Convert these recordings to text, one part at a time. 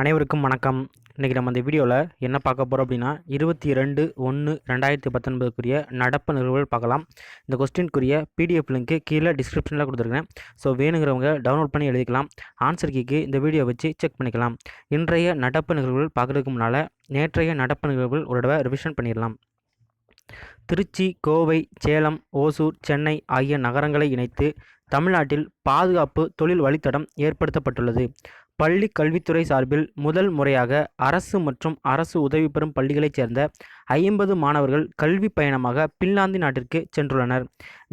அனைவருக்கும் வணக்கம். இன்றைக்கி நம்ம இந்த வீடியோவில் என்ன பார்க்க போகிறோம் அப்படின்னா இருபத்தி ரெண்டு ஒன்று ரெண்டாயிரத்தி பத்தொன்பதுக்குரிய நடப்பு நிகழ்வுகள் பார்க்கலாம். இந்த கொஸ்டின்க்குரிய பிடிஎஃப் லிங்க்கு கீழே டிஸ்கிரிப்ஷனில் கொடுத்துருக்கேன் ஸோ வேணுங்கிறவங்க டவுன்லோட் பண்ணி எழுதிக்கலாம். ஆன்சர் கீக்கு இந்த வீடியோ வச்சு செக் பண்ணிக்கலாம். இன்றைய நடப்பு நிகழ்வுகள் பார்க்குறதுக்கு முன்னால் நேற்றைய நடப்பு நிகழ்வுகள் ஒரு தடவை ரிவிஷன் பண்ணிடலாம். திருச்சி கோவை சேலம் ஓசூர் சென்னை ஆகிய நகரங்களை இணைத்து தமிழ்நாட்டில் பாதுகாப்பு தொழில் வழித்தடம் ஏற்படுத்தப்பட்டுள்ளது. பள்ளி கல்வித்துறை சார்பில் முதல் முறையாக அரசு மற்றும் அரசு உதவி பெறும் பள்ளிகளைச் சேர்ந்த ஐம்பது மாணவர்கள் கல்வி பயணமாக பின்லாந்து நாட்டிற்கு சென்றுள்ளனர்.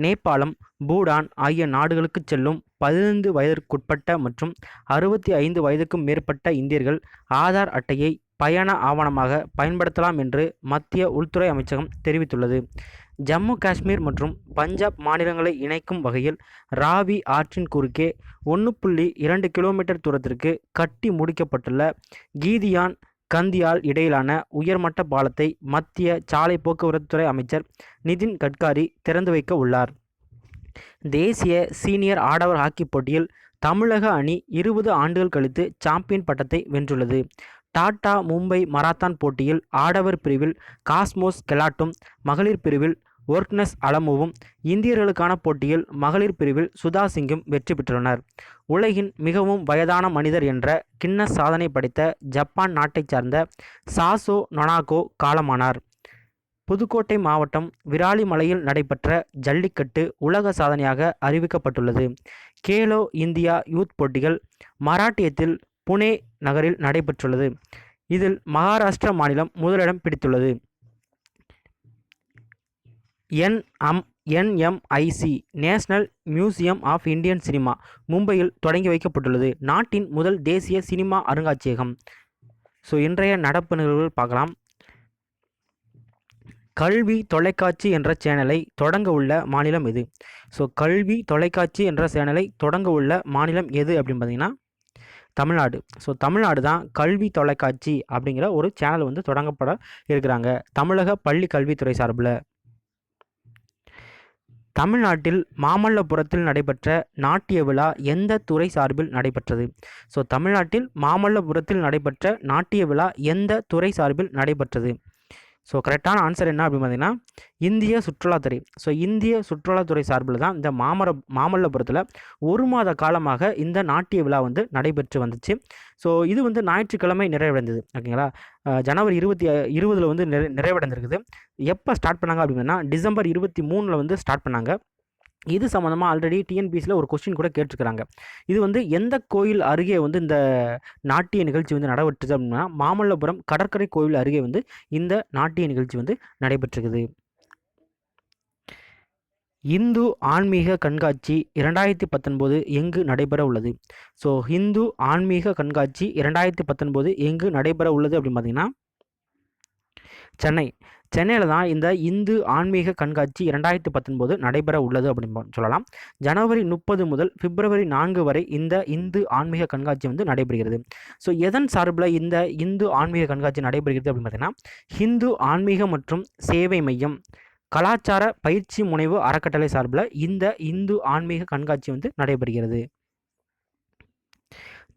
நேபாளம் பூடான் ஆகிய நாடுகளுக்கு செல்லும் பதினைந்து வயதிற்குட்பட்ட மற்றும் அறுபத்தி ஐந்து வயதுக்கும் மேற்பட்ட இந்தியர்கள் ஆதார் அட்டையை பயண ஆவணமாக பயன்படுத்தலாம் என்று மத்திய உள்துறை அமைச்சகம் தெரிவித்துள்ளது. ஜம்மு காஷ்மீர் மற்றும் பஞ்சாப் மாநிலங்களை இணைக்கும் வகையில் ராவி ஆற்றின் குறுக்கே ஒன்று புள்ளி இரண்டு கிலோமீட்டர் தூரத்திற்கு கட்டி முடிக்கப்பட்டுள்ள கீதியான் கந்தியால் இடையிலான உயர்மட்ட பாலத்தை மத்திய சாலை போக்குவரத்துறை அமைச்சர் நிதின் கட்காரி திறந்து வைக்க உள்ளார். தேசிய சீனியர் ஆடவர் ஹாக்கி போட்டியில் தமிழக அணி இருபது ஆண்டுகள் கழித்து சாம்பியன் பட்டத்தை வென்றுள்ளது. டாடா மும்பை மராத்தான் போட்டியில் ஆடவர் பிரிவில் காஸ்மோஸ் கெலாட்டும் மகளிர் பிரிவில் ஒர்க்னஸ் அலமுவும் இந்தியர்களுக்கான போட்டியில் மகளிர் பிரிவில் சுதா சிங்கும் வெற்றி பெற்றுள்ளனர். உலகின் மிகவும் வயதான மனிதர் என்ற கின்னஸ் சாதனை படைத்த ஜப்பான் நாட்டைச் சார்ந்த சாசோ நொனாகோ காலமானார். புதுக்கோட்டை மாவட்டம் விராலிமலையில் நடைபெற்ற ஜல்லிக்கட்டு உலக சாதனையாக அறிவிக்கப்பட்டுள்ளது. கேலோ இந்தியா யூத் போட்டிகள் மராட்டியத்தில் புனே நகரில் நடைபெற்றுள்ளது. இதில் மகாராஷ்டிரா மாநிலம் முதலிடம் பிடித்துள்ளது. NM NMIC national museum of Indian cinema மும்பையில் தொடங்கி வைக்கப்பட்டுள்ளது. நாட்டின் முதல் தேசிய சினிமா அருங்காட்சியகம். ஸோ இன்றைய நடப்பு நிகழ்வுகள் பார்க்கலாம். கல்வி தொலைக்காட்சி என்ற சேனலை தொடங்க உள்ள மாநிலம் எது? ஸோ கல்வி தொலைக்காட்சி என்ற சேனலை தொடங்க உள்ள மாநிலம் எது அப்படின்னு பார்த்தீங்கன்னா தமிழ்நாடு. ஸோ தமிழ்நாடு தான் கல்வி தொலைக்காட்சி அப்படிங்கிற ஒரு சேனல் வந்து தொடங்கப்பட இருக்கிறாங்க. தமிழக பள்ளி கல்வித்துறை சார்பில். தமிழ்நாட்டில் மாமல்லபுரத்தில் நடைபெற்ற நாட்டிய விழா எந்த துறை சார்பில் நடைபெற்றது? ஸோ தமிழ்நாட்டில் மாமல்லபுரத்தில் நடைபெற்ற நாட்டிய விழா எந்த துறை சார்பில் நடைபெற்றது? ஸோ கரெக்டான ஆன்சர் என்ன அப்படின்னு பார்த்தீங்கன்னா இந்திய சுற்றுலாத்துறை. ஸோ இந்திய சுற்றுலாத்துறை சார்பில் தான் இந்த மாமர மாமல்லபுரத்தில் ஒரு மாத காலமாக இந்த நாட்டிய விழா வந்து நடைபெற்று வந்துச்சு. ஸோ இது வந்து ஞாயிற்றுக்கிழமை நிறைவடைந்தது. ஓகேங்களா ஜனவரி இருபத்தி இருபதில் வந்து நிறை நிறைவடைந்திருக்குது. எப்போ ஸ்டார்ட் பண்ணாங்க அப்படின்னா டிசம்பர் இருபத்தி மூணில் வந்து ஸ்டார்ட் பண்ணாங்க. இது சம்மந்தமாக ஆல்ரெடி டிஎன்பிசியில் ஒரு கொஸ்டின் கூட கேட்டிருக்கிறாங்க. இது வந்து எந்த கோயில் அருகே வந்து இந்த நாட்டிய நிகழ்ச்சி வந்து நடைபெற்றது அப்படின்னா மாமல்லபுரம் கடற்கரை கோயில் அருகே வந்து இந்த நாட்டிய நிகழ்ச்சி வந்து நடைபெற்றிருக்குது. இந்து ஆன்மீக கண்காட்சி இரண்டாயிரத்தி பத்தொன்பது எங்கு நடைபெற உள்ளது? ஸோ ஹிந்து ஆன்மீக கண்காட்சி இரண்டாயிரத்தி பத்தொன்பது எங்கு நடைபெற உள்ளது அப்படின்னு பார்த்தீங்கன்னா சென்னை. சென்னையில் தான் இந்த இந்து ஆன்மீக கண்காட்சி இரண்டாயிரத்தி பத்தொன்பது நடைபெற உள்ளது அப்படின்னு சொல்லலாம். ஜனவரி முப்பது முதல் பிப்ரவரி நான்கு வரை இந்த இந்து ஆன்மீக கண்காட்சி வந்து நடைபெறுகிறது. ஸோ எதன் சார்பில் இந்த இந்து ஆன்மீக கண்காட்சி நடைபெறுகிறது அப்படின்னு பார்த்தீங்கன்னா ஹிந்து ஆன்மீக மற்றும் சேவை மையம் கலாச்சார பயிற்சி முனைவு அறக்கட்டளை சார்பில் இந்த இந்து ஆன்மீக கண்காட்சி வந்து நடைபெறுகிறது.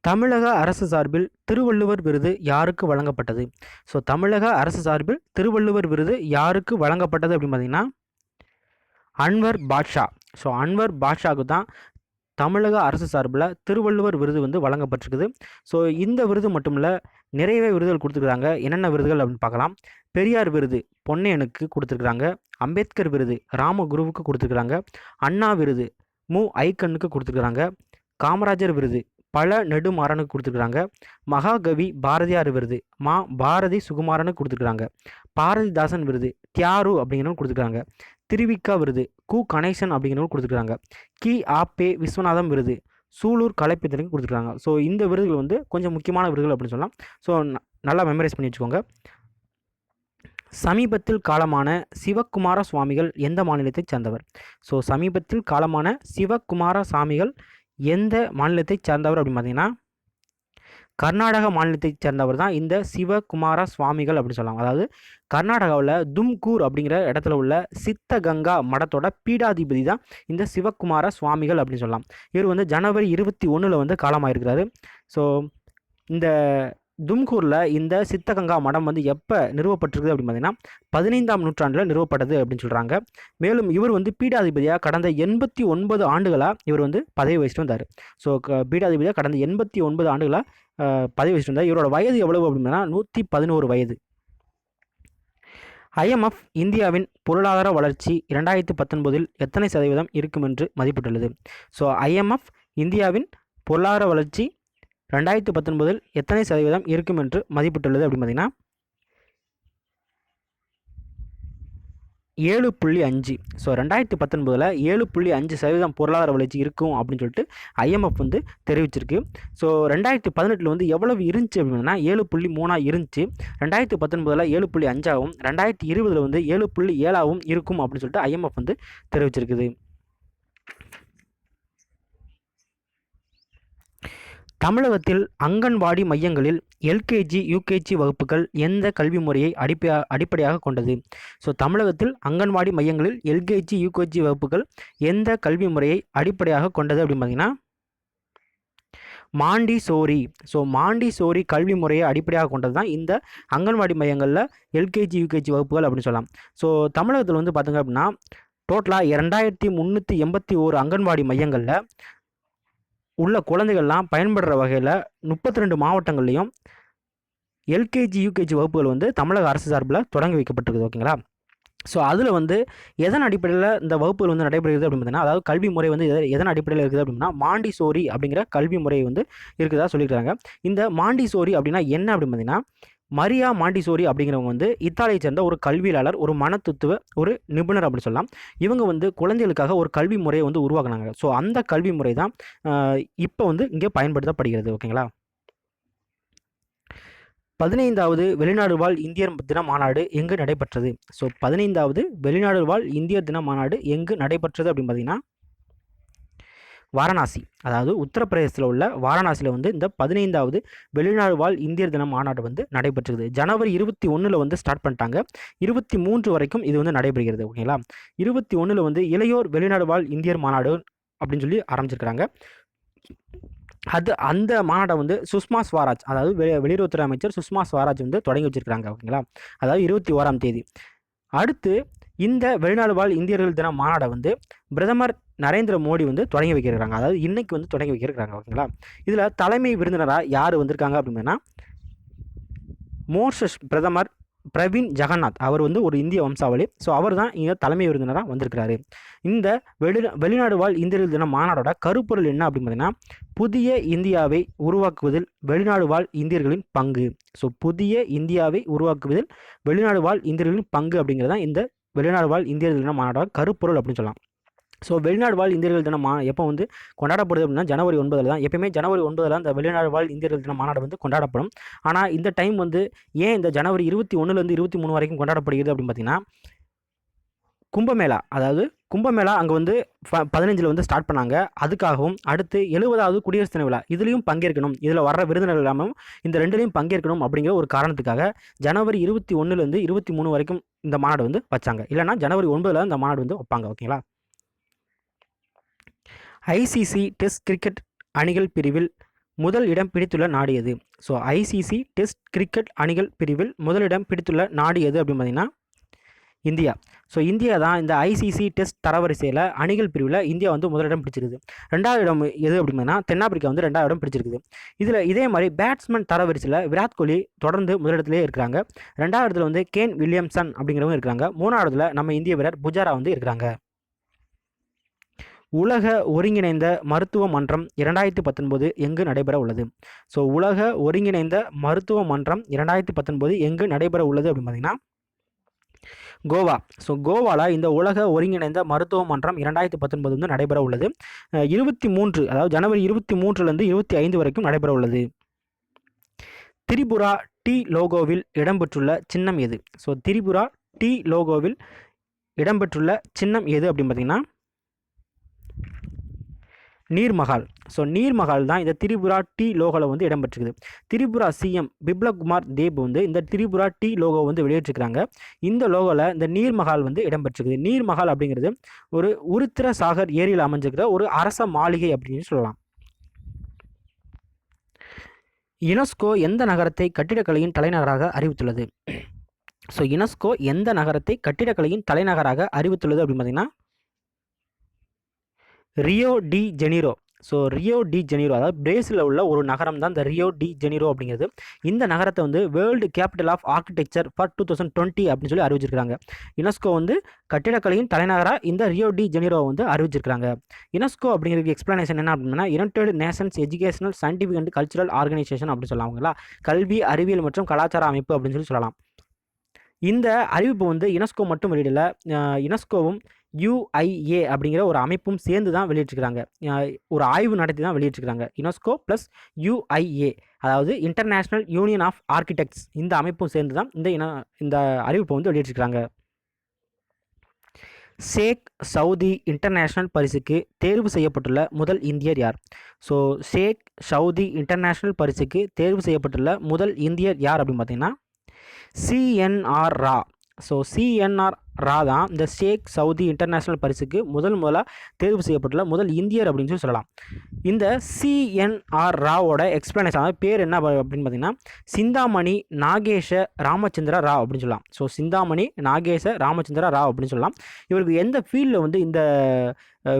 தமிழக அரசு சார்பில் திருவள்ளுவர் விருது யாருக்கு வழங்கப்பட்டது? ஸோ தமிழக அரசு சார்பில் திருவள்ளுவர் விருது யாருக்கு வழங்கப்பட்டது அப்படின்னு பார்த்தீங்கன்னா அன்வர் பாட்ஷா. ஸோ அன்வர் பாட்ஷாவுக்கு தான் தமிழக அரசு சார்பில் திருவள்ளுவர் விருது வந்து வழங்கப்பட்டிருக்குது. ஸோ இந்த விருது மட்டும் இல்லை நிறையவே விருதுகள் கொடுத்துருக்குறாங்க. என்னென்ன விருதுகள் அப்படின்னு பார்க்கலாம். பெரியார் விருது பொன்னையனுக்கு கொடுத்துருக்குறாங்க. அம்பேத்கர் விருது ராமகுருவுக்கு கொடுத்துருக்குறாங்க. அண்ணா விருது மு. ஐக்கண்ணுக்கு கொடுத்துருக்குறாங்க. காமராஜர் விருது பல நெடுமாறனுக்கு கொடுத்துருக்குறாங்க. மகாகவி பாரதியார் விருது மா பாரதி சுகுமாரனுக்கு கொடுத்துருக்குறாங்க. பாரதிதாசன் விருது தியாரு அப்படிங்கிறவங்க கொடுத்துருக்காங்க திருவிக்கா விருது கு கணேசன் அப்படிங்கிறவங்க கொடுத்துருக்காங்க கி ஆப்பே விஸ்வநாதம் விருது சூலூர் கலைப்பித்தனுக்கு கொடுத்துருக்காங்க ஸோ இந்த விருதுகள் வந்து கொஞ்சம் முக்கியமான விருதுகள் அப்படின்னு சொல்லலாம். ஸோ நல்லா மெமரைஸ் பண்ணி வச்சுக்கோங்க. சமீபத்தில் காலமான சிவக்குமார சுவாமிகள் எந்த மாநிலத்தைச் சேர்ந்தவர்? ஸோ சமீபத்தில் காலமான சிவகுமார சாமிகள் எந்த மாநிலத்தைச் சேர்ந்தவர் அப்படின்னு பார்த்தீங்கன்னா கர்நாடக மாநிலத்தை சேர்ந்தவர் தான் இந்த சிவகுமார சுவாமிகள் அப்படின்னு சொல்லலாம் அதாவது கர்நாடகாவில் தும்கூர் அப்படிங்கிற இடத்துல உள்ள சித்தகங்கா மடத்தோட பீடாதிபதி தான் இந்த சிவகுமார சுவாமிகள் அப்படின்னு சொல்லலாம். இவர் வந்து ஜனவரி இருபத்தி ஒன்றில் வந்து காலமாயிருக்கிறாரு. ஸோ இந்த தும்கூரில் இந்த சித்தகங்கா மடம் வந்து எப்போ நிறுவப்பட்டிருக்குது அப்படின்னு பார்த்தீங்கன்னா பதினைந்தாம் நூற்றாண்டில் நிறுவப்பட்டது அப்படின்னு சொல்கிறாங்க மேலும் இவர் வந்து பீடாதிபதியாக கடந்த எண்பத்தி ஒன்பது ஆண்டுகளாக இவர் வந்து பதவி வகிச்சுட்டு வந்தார். ஸோ பீடாதிபதியாக கடந்த எண்பத்தி ஒன்பது ஆண்டுகளாக பதவி வகிச்சுட்டு வந்தார். இவரோட வயது எவ்வளவு அப்படின்னா நூற்றி பதினோரு வயது. ஐஎம்எஃப் இந்தியாவின் பொருளாதார வளர்ச்சி இரண்டாயிரத்தி பத்தொன்பதில் எத்தனை சதவீதம் இருக்கும் என்று மதிப்பிட்டுள்ளது ஸோ ஐஎம்எஃப் இந்தியாவின் பொருளாதார வளர்ச்சி ரெண்டாயிரத்தி பத்தொன்பதில் எத்தனை சதவீதம் இருக்கும் என்று மதிப்பிட்டுள்ளது அப்படின்னு பார்த்தீங்கன்னா ஏழு புள்ளி அஞ்சு. ஸோ ரெண்டாயிரத்தி பத்தொன்பதில் ஏழு புள்ளி அஞ்சு சதவீதம் பொருளாதார வளர்ச்சி இருக்கும் அப்படின்னு சொல்லிட்டு ஐஎம்எஃப் வந்து தெரிவிச்சிருக்கு. ஸோ ரெண்டாயிரத்தி பதினெட்டில் வந்து எவ்வளவு இருந்துச்சு அப்படின்னா ஏழு புள்ளி மூணாக இருந்துச்சு. ரெண்டாயிரத்தி பத்தொன்பதில் ஏழு புள்ளி அஞ்சாகவும் ரெண்டாயிரத்தி இருபதில் வந்து ஏழு புள்ளி ஏழாகவும் இருக்கும் அப்படின்னு சொல்லிட்டு ஐஎம்எஃப் வந்து தெரிவிச்சிருக்குது. தமிழகத்தில் அங்கன்வாடி மையங்களில் எல்கேஜி யூகேஜி வகுப்புகள் எந்த கல்வி முறையை அடிப்பையா அடிப்படையாக கொண்டது? ஸோ தமிழகத்தில் அங்கன்வாடி மையங்களில் எல்கேஜி யூகேஜி வகுப்புகள் எந்த கல்வி முறையை அடிப்படையாக கொண்டது அப்படின்னு பார்த்தீங்கன்னா Montessori so Montessori கல்வி முறையை அடிப்படையாக கொண்டது தான் இந்த அங்கன்வாடி மையங்களில் எல்கேஜி யூகேஜி வகுப்புகள் அப்படின்னு சொல்லலாம். ஸோ தமிழகத்தில் வந்து பார்த்திங்க அப்படின்னா டோட்டலாக இரண்டாயிரத்தி முந்நூற்றி எண்பத்தி ஓரு அங்கன்வாடி மையங்களில் உள்ள குழந்தைகள்லாம் பயன்படுற வகையில் முப்பத்தி ரெண்டு மாவட்டங்கள்லேயும் எல்கேஜி யூகேஜி வகுப்புகள் வந்து தமிழக அரசு சார்பில் தொடங்கி வைக்கப்பட்டிருக்குது ஓகேங்களா? ஸோ அதில் வந்து எதன் அடிப்படையில் இந்த வகுப்புகள் வந்து நடைபெறுகிறது அப்படின்னு பார்த்தீங்கன்னா அதாவது கல்வி முறை வந்து எதன் அடிப்படையில் இருக்குது அப்படின்னா மாண்டி சோரி அப்படிங்கிற கல்வி முறை வந்து இருக்குதா சொல்லியிருக்காங்க. இந்த மாண்டிசோரி அப்படின்னா என்ன அப்படின்னு பார்த்தீங்கன்னா மரியா மாண்டிசோரி அப்படிங்கிறவங்க வந்து இத்தாலியை சேர்ந்த ஒரு கல்வியாளர் ஒரு மனத்துத்துவ ஒரு நிபுணர் அப்படின்னு சொல்லலாம். இவங்க வந்து குழந்தைகளுக்காக ஒரு கல்வி முறையை வந்து உருவாக்குனாங்க. ஸோ அந்த கல்வி முறை தான் இப்போ வந்து இங்கே பயன்படுத்தப்படுகிறது. ஓகேங்களா? பதினைந்தாவது வெளிநாடு வாழ் இந்தியர் தின மாநாடு எங்கு நடைபெற்றது? ஸோ பதினைந்தாவது வெளிநாடு வாழ் இந்தியர் தின மாநாடு எங்கு நடைபெற்றது அப்படின்னு பார்த்தீங்கன்னா வாரணாசி. அதாவது உத்தரப்பிரதேசத்தில் உள்ள வாரணாசியில் வந்து இந்த பதினைந்தாவது வெளிநாடு வாழ் இந்தியர் தின மாநாடு வந்து நடைபெற்றது ஜனவரி இருபத்தி ஒன்றில் வந்து ஸ்டார்ட் பண்ணிட்டாங்க. இருபத்தி மூன்று வரைக்கும் இது வந்து நடைபெறுகிறது ஓகேங்களா இருபத்தி ஒன்றில் வந்து இளையோர் வெளிநாடு வாழ் இந்தியர் மாநாடு அப்படின்னு சொல்லி ஆரம்பிச்சிருக்கிறாங்க. அது அந்த மாநாட்டை வந்து சுஷ்மா ஸ்வராஜ் அதாவது வெளி வெளியுறவுத்துறை அமைச்சர் சுஷ்மா ஸ்வராஜ் வந்து தொடங்கி வச்சிருக்கிறாங்க ஓகேங்களா அதாவது இருபத்தி ஓராம் தேதி. அடுத்து இந்த வெளிநாடு வாழ் இந்தியர்கள் தின மாநாடை வந்து பிரதமர் நரேந்திர மோடி வந்து தொடங்கி வைக்கிறாங்க. அதாவது இன்னைக்கு வந்து தொடங்கி வைக்கிறாங்க. ஓகேங்களா? இதில் தலைமை விருந்தினராக யார் வந்திருக்காங்க அப்படின்னா மோர்ஷஸ் பிரதமர் பிரவீன் ஜெகநாத். அவர் வந்து ஒரு இந்திய வம்சாவளி. ஸோ அவர் தான் இங்கே தலைமை விருந்தினராக வந்திருக்கிறாரு. இந்த வெளி வெளிநாடு வாழ் இந்தியர்கள் தின மாநாடோட கருப்பொருள் என்ன அப்படின்னு பார்த்தீங்கன்னா புதிய இந்தியாவை உருவாக்குவதில் வெளிநாடு வாழ் இந்தியர்களின் பங்கு. ஸோ புதிய இந்தியாவை உருவாக்குவதில் வெளிநாடு வாழ் இந்தியர்களின் பங்கு அப்படிங்கிறது தான் இந்த வெளிநாடு வாழ் இந்தியர்கள் தின மாநாடாக கருப்பொருள் அப்படின்னு சொல்லலாம். ஸோ வெளிநாடு வாழ் இந்தியர்கள் தினம் மா எப்போ வந்து கொண்டாடப்படுது அப்படின்னா ஜனவரி ஒன்பதில் தான். எப்பயுமே ஜனவரி ஒன்பதில் அந்த வெளிநாடு வாழ் இந்தியர்கள் தின மாநாடு வந்து கொண்டாடப்படும். ஆனால் இந்த டைம் வந்து ஏன் இந்த ஜனவரி இருபத்தி ஒன்றுலேருந்து இருபத்தி மூணு வரைக்கும் கொண்டாடப்படுகிறது அப்படின்னு பார்த்தீங்கன்னா கும்பமேளா அதாவது கும்பமேளா அங்கே வந்து ஃப பதினஞ்சில் வந்து ஸ்டார்ட் பண்ணாங்க. அதுக்காகவும் அடுத்து எழுபதாவது குடியரசு தின விழா இதுலேயும் பங்கேற்கணும். இதில் வர்ற விருந்தினர் இல்லாமல் இந்த ரெண்டுலேயும் பங்கேற்கணும் அப்படிங்கிற ஒரு காரணத்துக்காக ஜனவரி இருபத்தி ஒன்றுலேருந்து இருபத்தி மூணு வரைக்கும் இந்த மாநாடு வந்து வச்சாங்க. இல்லைனா ஜனவரி ஒன்பதில் இந்த மாநாடு வந்து வைப்பாங்க ஓகேங்களா ஐசிசி டெஸ்ட் கிரிக்கெட் அணிகள் பிரிவில் முதல் இடம் பிடித்துள்ள நாடு எது? ஸோ ஐசிசி டெஸ்ட் கிரிக்கெட் அணிகள் பிரிவில் முதலிடம் பிடித்துள்ள நாடு எது அப்படின்னு பார்த்தீங்கன்னா இந்தியா. ஸோ இந்தியா தான் இந்த ஐசிசி டெஸ்ட் தரவரிசையில் அணிகள் பிரிவில் இந்தியா வந்து முதலிடம் பிடிச்சிருக்குது. ரெண்டாவது இடம் எது அப்படின்னா தென்னாப்பிரிக்கா வந்து ரெண்டாவது இடம் பிடிச்சிருக்குது. இதில் இதே மாதிரி பேட்ஸ்மேன் தரவரிசையில் விராட் கோலி தொடர்ந்து முதலிடத்திலே இருக்கிறாங்க ரெண்டாவது இடத்துல வந்து கேன் வில்லியம்சன் அப்படிங்கிறவங்க இருக்கிறாங்க மூணாவது இடத்துல நம்ம இந்திய வீரர் புஜாரா வந்து இருக்கிறாங்க உலக ஒருங்கிணைந்த மருத்துவ மன்றம் இரண்டாயிரத்தி பத்தொன்பது எங்கு நடைபெற உள்ளது? ஸோ உலக ஒருங்கிணைந்த மருத்துவ மன்றம் இரண்டாயிரத்தி பத்தொன்பது எங்கு நடைபெற உள்ளது அப்படின்னு பார்த்தீங்கன்னா கோவா. ஸோ கோவாவில் இந்த உலக ஒருங்கிணைந்த மருத்துவ மன்றம் இரண்டாயிரத்தி பத்தொன்பது வந்து நடைபெற உள்ளது. இருபத்தி மூன்று அதாவது ஜனவரி இருபத்தி மூன்றுலேருந்து இருபத்தி ஐந்து வரைக்கும் நடைபெற உள்ளது. திரிபுரா டி லோகோவில் இடம்பெற்றுள்ள சின்னம் எது? ஸோ திரிபுரா டி லோகோவில் இடம்பெற்றுள்ள சின்னம் எது அப்படின்னு பார்த்தீங்கன்னா நீர்மஹால். ஸோ நீர்மஹால் தான் இந்த திரிபுரா டி லோகோவில் வந்து இடம்பெற்றிருக்குது திரிபுரா சிஎம் பிப்லகுமார் தேப் வந்து இந்த திரிபுரா டி லோகோ வந்து வெளியிட்டிருக்கிறாங்க இந்த லோகோவில் இந்த நீர்மஹால் வந்து இடம்பெற்றிருக்குது நீர்மஹால் அப்படிங்கிறது ஒரு உருத்திர சாகர் ஏரியில் அமைஞ்சிருக்கிற ஒரு அரச மாளிகை அப்படின்னு சொல்லலாம். யுனெஸ்கோ எந்த நகரத்தை கட்டிடக்கலையின் தலைநகராக அறிவித்துள்ளது? ஸோ யுனெஸ்கோ எந்த நகரத்தை கட்டிடக்கலையின் தலைநகராக அறிவித்துள்ளது அப்படின்னு பார்த்தீங்கன்னா Rio de Janeiro. So Rio de Janeiro அதாவது பிரேசிலில் உள்ள ஒரு நகரம் தான் இந்த ரியோ டி ஜெனிரோ அப்படிங்கிறது. இந்த நகரத்தை வந்து world capital of architecture for two thousand twenty அப்படின்னு சொல்லி அறிவிச்சிருக்காங்க யுனெஸ்கோ வந்து கட்டிடக்கலையின் தலைநகராக இந்த ரியோ டி ஜெனிரோ வந்து அறிவிச்சிருக்காங்க யுனெஸ்கோ அப்படிங்கிறது எக்ஸ்பிளனேஷன் என்ன அப்படின்னா United Nations educational scientific and cultural organisation அப்படின்னு சொல்லலாங்களா கல்வி அறிவியல் மற்றும் கலாச்சார அமைப்பு அப்படின்னு சொல்லி சொல்லலாம். இந்த அறிவிப்பு வந்து யுனெஸ்கோ மட்டும் வெளியிடல. யுனெஸ்கோவும் யுஐஏ அப்படிங்கிற ஒரு அமைப்பும் சேர்ந்து தான் வெளியிட்டிருக்கிறாங்க. ஒரு ஆய்வு நடத்தி தான் வெளியிட்டிருக்கிறாங்க. யுனெஸ்கோ ப்ளஸ் யுஐஏ அதாவது இன்டர்நேஷ்னல் யூனியன் ஆஃப் ஆர்கிடெக்ட்ஸ் இந்த அமைப்பும் சேர்ந்து தான் இந்த இன இந்த அறிவிப்பை வந்து வெளியிட்டிருக்கிறாங்க. ஷேக் சவுதி இன்டர்நேஷ்னல் பரிசுக்கு தேர்வு செய்யப்பட்டுள்ள முதல் இந்தியர் யார்? ஸோ ஷேக் சவுதி இன்டர்நேஷ்னல் பரிசுக்கு தேர்வு செய்யப்பட்டுள்ள முதல் இந்தியர் யார் அப்படின்னு பார்த்தீங்கன்னா CNR Rao. So CNR Rao தான் இந்த ஷேக் சவுதி இன்டர்நேஷ்னல் பரிசுக்கு முதல் முதலாக தேர்வு செய்யப்பட்டுள்ள முதல் இந்தியர் அப்படின்னு சொல்லி சொல்லலாம். இந்த சிஎன்ஆர் ராவோட எக்ஸ்பிளனேஷன் அதாவது பேர் என்ன அப்படின்னு பார்த்தீங்கன்னா சிந்தாமணி நாகேஷ ராமச்சந்திர ராவ் அப்படின்னு சொல்லலாம். ஸோ சிந்தாமணி நாகேஷ ராமச்சந்திர ராவ் அப்படின்னு சொல்லலாம். இவருக்கு எந்த ஃபீல்டில் வந்து இந்த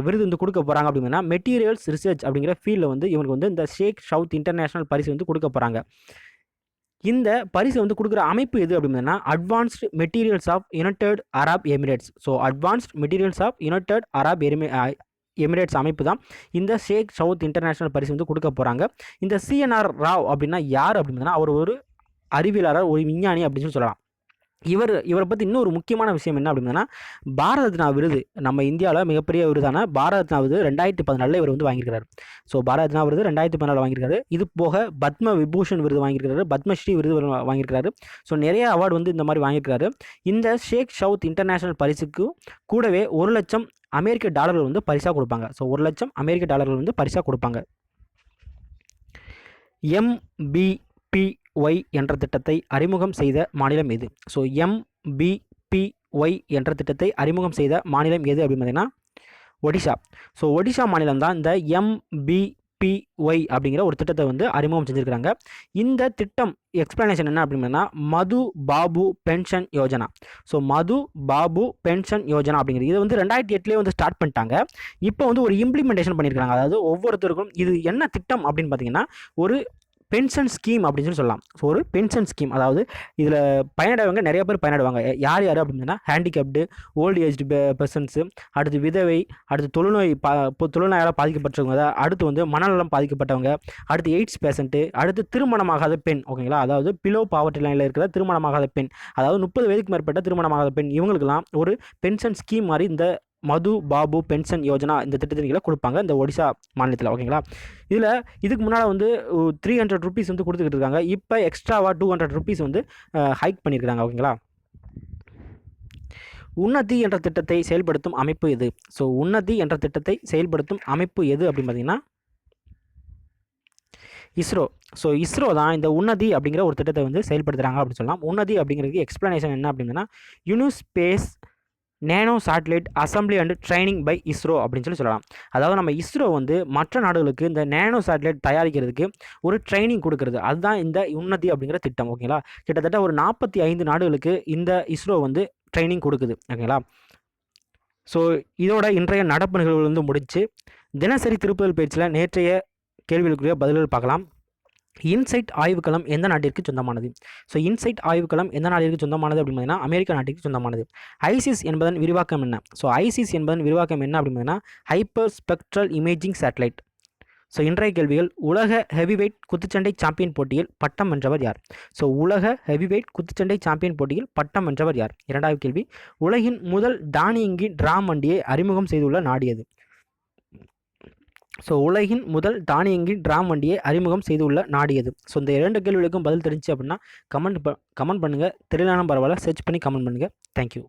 விருது வந்து கொடுக்க போகிறாங்க அப்படின்னா மெட்டீரியல்ஸ் ரிசர்ச் அப்படிங்கிற ஃபீல்டில் வந்து இவருக்கு வந்து இந்த ஷேக் சவுத் இன்டர்நேஷ்னல் பரிசு வந்து கொடுக்க போகிறாங்க இந்த பரிசு வந்து கொடுக்குற அமைப்பு எது அப்படின்னா advanced materials of United Arab Emirates so advanced materials of United Arab emir Emirates அமைப்பு தான் இந்த ஷேக் சவுத் இன்டர்நேஷ்னல் பரிசு வந்து கொடுக்க போகிறாங்க இந்த சிஎன்ஆர் ராவ் அப்படின்னா யார் அப்படின்னா அவர் ஒரு அறிவியலாளர் ஒரு விஞ்ஞானி அப்படின்னு சொல்லி சொல்லலாம். இவர் இவரை பற்றி இன்னொரு முக்கியமான விஷயம் என்ன அப்படின்னா பாரத ரத்னா விருது நம்ம இந்தியாவில் மிகப்பெரிய விருதான பாரத ரத்னா விருது ரெண்டாயிரத்தி பதினாலில் இவர் வந்து வாங்கியிருக்காரு ஸோ பாரத ரத்னா விருது ரெண்டாயிரத்தி பதினாலில் வாங்கியிருக்காரு. இது போக பத்ம விபூஷன் விருது வாங்கியிருக்காரு பத்மஸ்ரீ விருது வாங்கியிருக்காரு ஸோ நிறைய அவார்டு வந்து இந்த மாதிரி வாங்கியிருக்காரு இந்த ஷேக் சவுத் இன்டர்நேஷ்னல் பரிசுக்கு கூடவே ஒரு லட்சம் அமெரிக்க டாலர்கள் வந்து பரிசாக கொடுப்பாங்க. ஸோ ஒரு லட்சம் அமெரிக்க டாலர்கள் வந்து பரிசாக கொடுப்பாங்க. எம்பிபி ஒய் என்ற திட்டத்தை அறிமுகம் செய்த மாநிலம் எது? ஸோ எம்பிபிஒய் என்ற திட்டத்தை அறிமுகம் செய்த மாநிலம் எது அப்படின்னு பார்த்தீங்கன்னா ஒடிஷா ஸோ ஒடிஷா மாநிலம் தான் இந்த எம்பிபிஒய் அப்படிங்கிற ஒரு திட்டத்தை வந்து அறிமுகம் செஞ்சுருக்கிறாங்க. இந்த திட்டம் எக்ஸ்பிளனேஷன் என்ன அப்படின்னா Madhu Babu pension Yojana. So Madhu Babu pension Yojana அப்படிங்கிறது. இது வந்து ரெண்டாயிரத்தி எட்டுலேயே வந்து ஸ்டார்ட் பண்ணிட்டாங்க. இப்போ வந்து ஒரு இம்ப்ளிமெண்டேஷன் பண்ணியிருக்காங்க அதாவது ஒவ்வொருத்தருக்கும் இது என்ன திட்டம் அப்படின்னு பார்த்தீங்கன்னா ஒரு பென்ஷன் ஸ்கீம் அப்படின்னு சொல்லி சொல்லலாம். ஸோ ஒரு பென்ஷன் ஸ்கீம். அதாவது இதில் பயனடைவங்க நிறைய பேர் பயனடைவாங்க. யார் யார் அப்படின்னா ஹேண்டிகேப்டு ஓல்டு ஏஜ்டு பர்சன்ஸு அடுத்து விதவை அடுத்து தொழுநோய் பா தொழுநோயால் பாதிக்கப்பட்டவங்க அடுத்து வந்து மனநலம் பாதிக்கப்பட்டவங்க அடுத்து எய்ட்ஸ் பேஷண்ட்டு அடுத்து திருமணமாகாத பெண் ஓகேங்களா அதாவது பிலோ பாவர்ட்டி லைனில் இருக்கிற திருமணமாகாத பெண். அதாவது முப்பது வயதுக்கு மேற்பட்ட திருமணமாகாத பெண். இவங்களுக்கெல்லாம் ஒரு பென்ஷன் ஸ்கீம் மாதிரி இந்த மது பாபு பென்ஷன் யோஜனா இந்த திட்டத்தின் கீழே கொடுப்பாங்க இந்த ஒடிசா மாநிலத்தில் ஓகேங்களா இதில் இதுக்கு முன்னால் வந்து த்ரீ ஹண்ட்ரட் ருபீஸ் வந்து கொடுத்துக்கிட்டு இருக்காங்க. இப்போ எக்ஸ்ட்ராவாக டூ ஹண்ட்ரட் ருபீஸ் வந்து ஹைக் பண்ணியிருக்காங்க ஓகேங்களா உன்னதி என்ற திட்டத்தை செயல்படுத்தும் அமைப்பு எது? ஸோ உன்னதி என்ற திட்டத்தை செயல்படுத்தும் அமைப்பு எது அப்படின்னு பார்த்தீங்கன்னா இஸ்ரோ. ஸோ இஸ்ரோ தான் இந்த உன்னதி அப்படிங்கிற ஒரு திட்டத்தை வந்து செயல்படுத்துகிறாங்க அப்படின்னு சொல்லலாம். உன்னதி அப்படிங்கிறதுக்கு எக்ஸ்ப்ளனேஷன் என்ன அப்படின்னா UNISPACE nano satellite assembly and training by ISRO அப்படின்னு சொல்லி சொல்லலாம். அதாவது நம்ம இஸ்ரோ வந்து மற்ற நாடுகளுக்கு இந்த நேனோ சேட்டலைட் தயாரிக்கிறதுக்கு ஒரு ட்ரைனிங் கொடுக்குறது. அதுதான் இந்த உன்னதி அப்படிங்கிற திட்டம் ஓகேங்களா கிட்டத்தட்ட ஒரு நாற்பத்தி ஐந்து நாடுகளுக்கு இந்த இஸ்ரோ வந்து ட்ரைனிங் கொடுக்குது ஓகேங்களா ஸோ இதோட இன்றைய நடப்பு நிகழ்வுகள் வந்து முடிச்சு தினசரி திருப்புதல் பேச்சில் நேற்றைய கேள்விகளுக்குரிய பதில்கள் பார்க்கலாம். இன்சைட் ஆய்வுக்களம் எந்த நாட்டிற்கு சொந்தமானது? ஸோ இன்சைட் ஆய்வுக்களம் எந்த நாட்டிற்கு சொந்தமானது அப்படின்னு பார்த்தீங்கன்னா அமெரிக்க நாட்டிற்கு சொந்தமானது. ஐசிஸ் என்பதன் விரிவாக்கம் என்ன? ஸோ ஐசிஸ் என்பதன் விரிவாக்கம் என்ன அப்படின்னு பார்த்தீங்கன்னா hyperspectral imaging satellite so இன்றைய கேள்விகள் உலக ஹெவிவெயிட் குத்துச்சண்டை சாம்பியன் போட்டியில் பட்டம் வென்றவர் யார்? ஸோ உலக ஹெவிவெயிட் குத்துச்சண்டை சாம்பியன் போட்டியில் பட்டம் வென்றவர் யார்? இரண்டாவது கேள்வி உலகின் முதல் தானியங்கி டிராம் வண்டியை அறிமுகம் செய்துள்ள நாடியது ஸோ உலகின் முதல் தானியங்கி டிராம் வண்டியை அறிமுகம் செய்துள்ள நாடு எது ஸோ இந்த இரண்டு கேள்விகளுக்கும் பதில் தெரிஞ்சு அப்படின்னா கமெண்ட் ப கமெண்ட் பண்ணுங்கள் தெரியலான பரவாயில்ல. சர்ச் பண்ணி கமெண்ட் பண்ணுங்கள் தேங்க்யூ